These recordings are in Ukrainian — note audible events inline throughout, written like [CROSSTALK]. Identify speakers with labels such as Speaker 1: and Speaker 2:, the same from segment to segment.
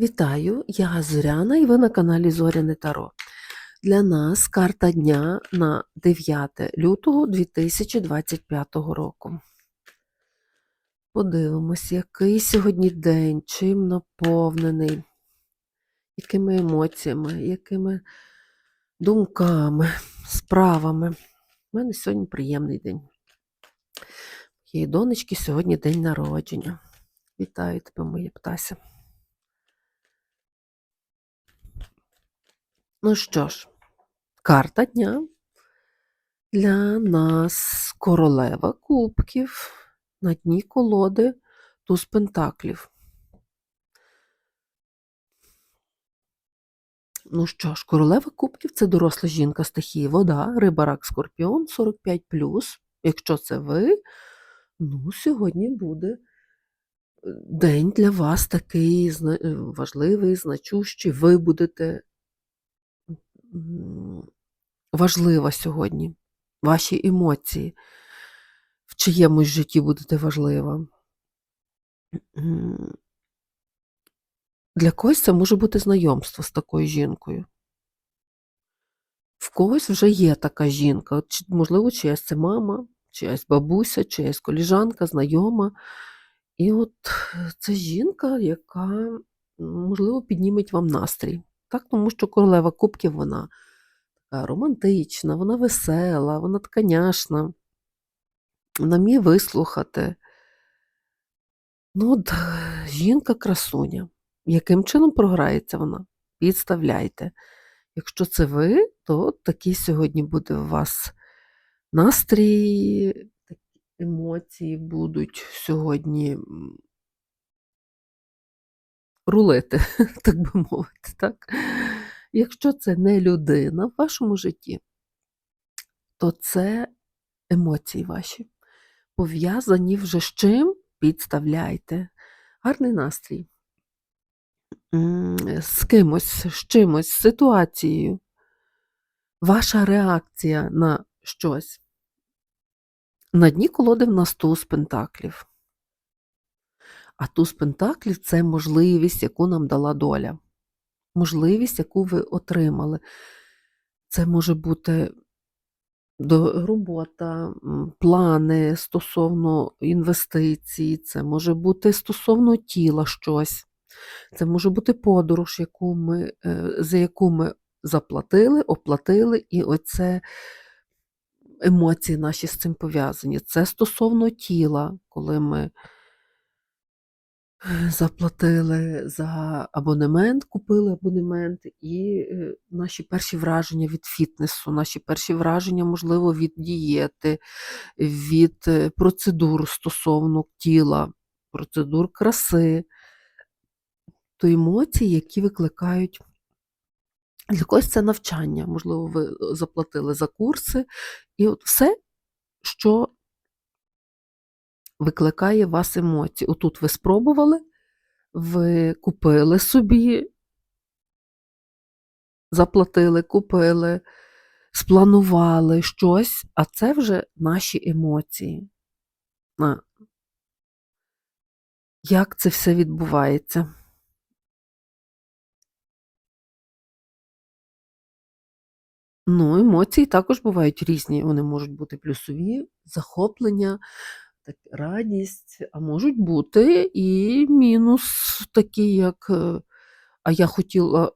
Speaker 1: Вітаю, я Зоряна і ви на каналі Зоряне Таро. Для нас карта дня на 9 лютого 2025 року. Подивимось, який сьогодні день, чим наповнений, якими емоціями, якими думками, справами. У мене сьогодні приємний день. Моєї донечки сьогодні день народження. Вітаю тебе, моє птася. Ну що ж, карта дня для нас королева кубків на дні колоди туз пентаклів. Ну що ж, королева кубків це доросла жінка стихії вода, риба, рак, скорпіон 45. Якщо це ви, ну, сьогодні буде е, день для вас такий важливий, значущий. Ви будете важлива сьогодні. Ваші емоції в чиємусь житті будете важлива. Для когось це може бути знайомство з такою жінкою. В когось вже є така жінка. Можливо, чиясь це мама, чиясь бабуся, чиясь коліжанка, знайома. І от це жінка, яка, можливо, підніметь вам настрій. Так, тому що королева кубків вона така романтична, вона весела, вона така няшна, вона вміє вислухати. Ну, от жінка-красуня. Яким чином програється вона? Підставляйте. Якщо це ви, то такий сьогодні буде у вас настрій, емоції будуть сьогодні рулити, [LAUGHS] так би мовити. Так? Якщо це не людина в вашому житті, то це емоції ваші. Пов'язані вже з чим? Підставляйте. Гарний настрій. З кимось, з чимось, з ситуацією. Ваша реакція на щось. На дні колоди в нас туз пентаклів. А туз пентаклів це можливість, яку нам дала доля. Можливість, яку ви отримали. Це може бути робота, плани стосовно інвестицій, це може бути стосовно тіла щось. Це може бути подорож, яку ми, е, за яку ми заплатили, оплатили, і оце емоції наші з цим пов'язані. Це стосовно тіла, коли ми заплатили за абонемент, купили абонемент, і е, наші перші враження від фітнесу, наші перші враження, можливо, від дієти, від е, процедур стосовно тіла, процедур краси, то емоції, які викликають. Для когось це навчання, можливо, ви е, заплатили за курси, і от все, що викликає вас емоції. Отут ви спробували, ви купили собі, заплатили, купили, спланували щось, а це вже наші емоції. Як це все відбувається? Ну, емоції також бувають різні. Вони можуть бути плюсові, захоплення, радість, а можуть бути і мінус, такі, як е, а я хотіла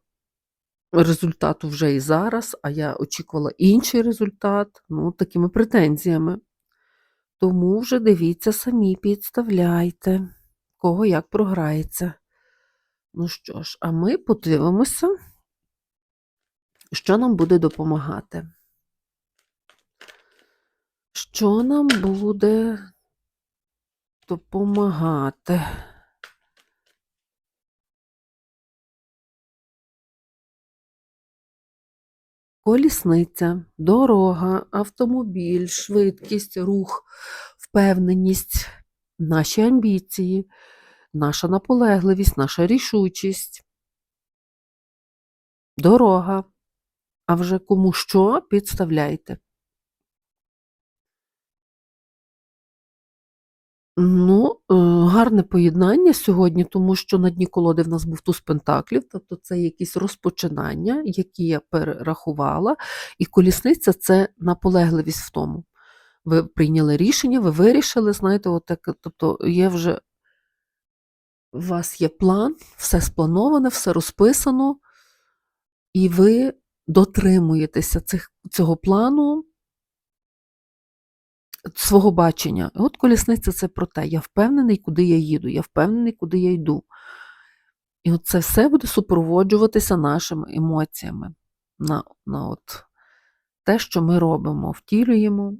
Speaker 1: результату вже і зараз, а я очікувала інший результат, ну, такими претензіями. Тому вже дивіться самі, підставляйте, кого як програється. Ну що ж, а ми подивимося, що нам буде допомагати. Що нам буде допомагати? Колісниця, дорога, автомобіль, швидкість, рух, впевненість, наші амбіції, наша наполегливість, наша рішучість, дорога. А вже кому що підставляйте. Ну, е, гарне поєднання сьогодні, тому що на дні колоди в нас був туз пентаклів, тобто це якісь розпочинання, які я перерахувала, і колісниця це наполегливість в тому. Ви прийняли рішення, ви вирішили, знаєте, от тобто є вже у вас є план, все сплановане, все розписано, і ви дотримуєтеся цих, цього плану, свого бачення. От колісниця це про те, я впевнений, куди я їду, я впевнений, куди я йду. І от це все буде супроводжуватися нашими емоціями на, на от те, що ми робимо, втілюємо,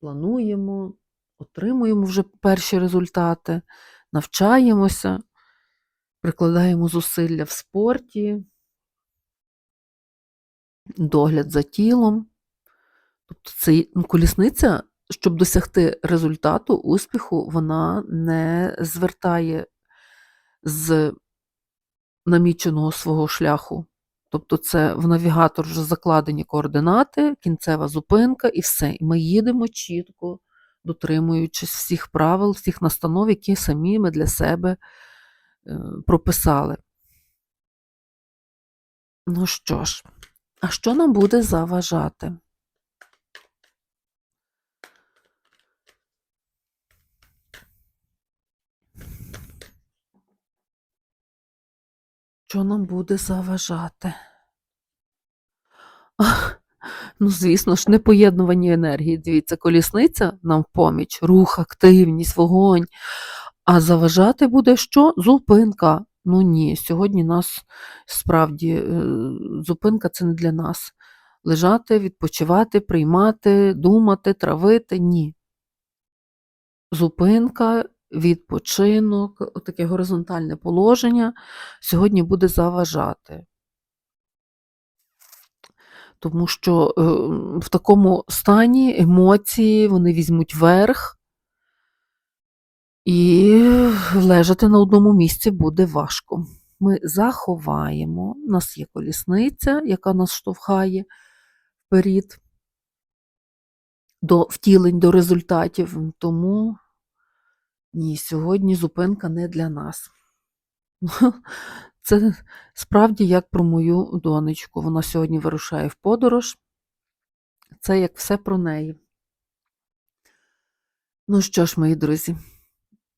Speaker 1: плануємо, отримуємо вже перші результати, навчаємося, прикладаємо зусилля в спорті, догляд за тілом. Тобто це ну, колісниця, щоб досягти результату, успіху, вона не звертає з наміченого свого шляху. Тобто це в навігатор вже закладені координати, кінцева зупинка і все. І ми їдемо чітко, дотримуючись всіх правил, всіх настанов, які самі ми для себе е, прописали. Ну що ж, а що нам буде заважати? Що нам буде заважати? Ах, [LAUGHS] Ну, звісно ж, непоєднувані енергії. Дивіться, колісниця нам в поміч, рух, активність, вогонь. А заважати буде що? Зупинка. Ну ні, сьогодні нас справді е, зупинка це не для нас. Лежати, відпочивати, приймати, думати, травити ні. Зупинка, відпочинок, таке горизонтальне положення сьогодні буде заважати. Тому що е, в такому стані емоції вони візьмуть верх, і лежати на одному місці буде важко. Ми заховаємо, у нас є колісниця, яка нас штовхає вперед до втілень, до результатів. Тому ні, сьогодні зупинка не для нас. [LAUGHS] Це справді як про мою донечку. Вона сьогодні вирушає в подорож. Це як все про неї. Ну що ж, мої друзі,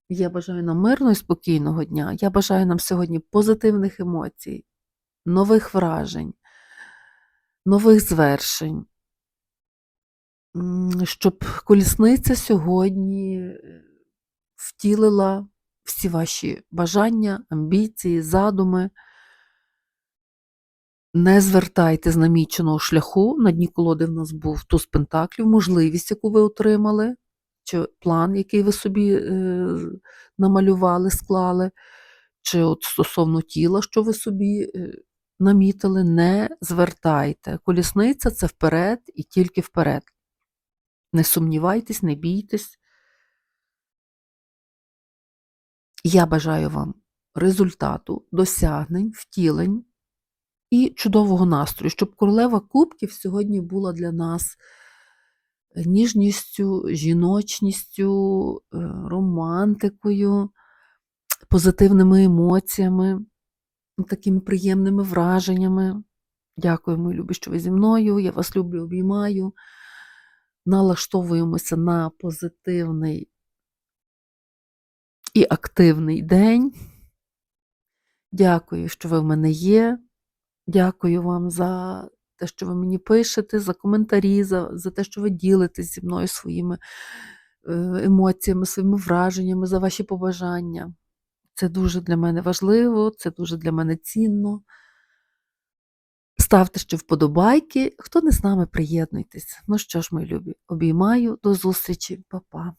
Speaker 1: я бажаю нам мирного і спокійного дня. Я бажаю нам сьогодні позитивних емоцій, нових вражень, нових звершень, щоб колісниця сьогодні втілила всі ваші бажання, амбіції, задуми. Не звертайте з наміченого шляху. На дні колоди в нас був туз пентаклів, можливість, яку ви отримали, чи план, який ви собі е, намалювали, склали, чи от стосовно тіла, що ви собі е, намітили, не звертайте. Колісниця це вперед і тільки вперед. Не сумнівайтесь, не бійтесь. Я бажаю вам результату, досягнень, втілень і чудового настрою, щоб королева кубків сьогодні була для нас ніжністю, жіночністю, е, романтикою, позитивними емоціями, такими приємними враженнями. Дякую, мої любі, що ви зі мною. Я вас люблю, обіймаю. Налаштовуємося на позитивний і активний день. Дякую, що ви в мене є. Дякую вам за те, що ви мені пишете, за коментарі, за, за те, що ви ділитесь зі мною своїми е, емоціями, своїми враженнями, за ваші побажання. Це дуже для мене важливо, це дуже для мене цінно. Ставте ще вподобайки. Хто не з нами, приєднуйтесь. Ну що ж, мої любі, обіймаю, до зустрічі, Па-па.